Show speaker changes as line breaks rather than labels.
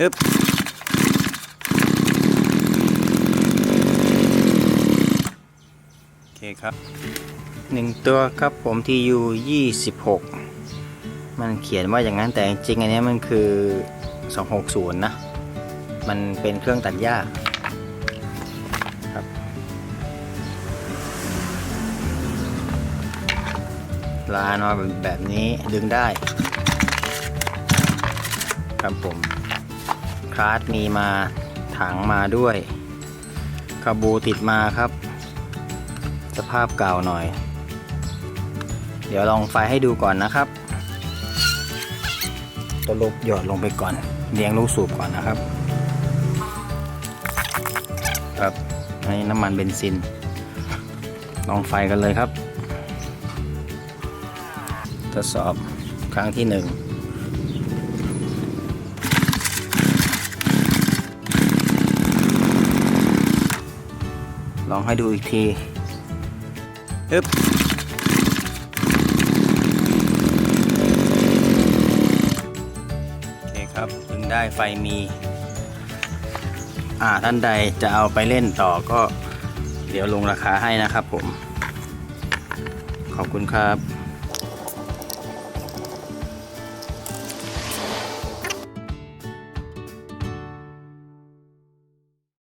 ฮึบโอเคครับหนึ่งตัวครับผมที่อยู่ยี่สิบหกมันเขียนว่าอย่างนั้นแต่จริงอันนี้มันคือ260นะ มันเป็นเครื่องตัดหญ้าครับลานมาแบบนี้ดึงได้ ครับผม คลาสมีมาถังมาด้วยคาบูติดมาครับ สภาพเก่าหน่อย เดี๋ยวลองไฟให้ดูก่อนนะครับตัวลบหยอดลงไปก่อนเลี้ยงลูกสูบก่อนนะครับ ครับอันนี้น้ำมันเบนซิน ลองไฟกันเลยครับ ทดสอบครั้งที่หนึ่ง ลองให้ดูอีกทีอึ๊บโอเคครับถึงได้ไฟมี อ่าท่านใดจะเอาไปเล่นต่อก็เดี๋ยวลงราคาให้นะครับผม ขอบคุณครับ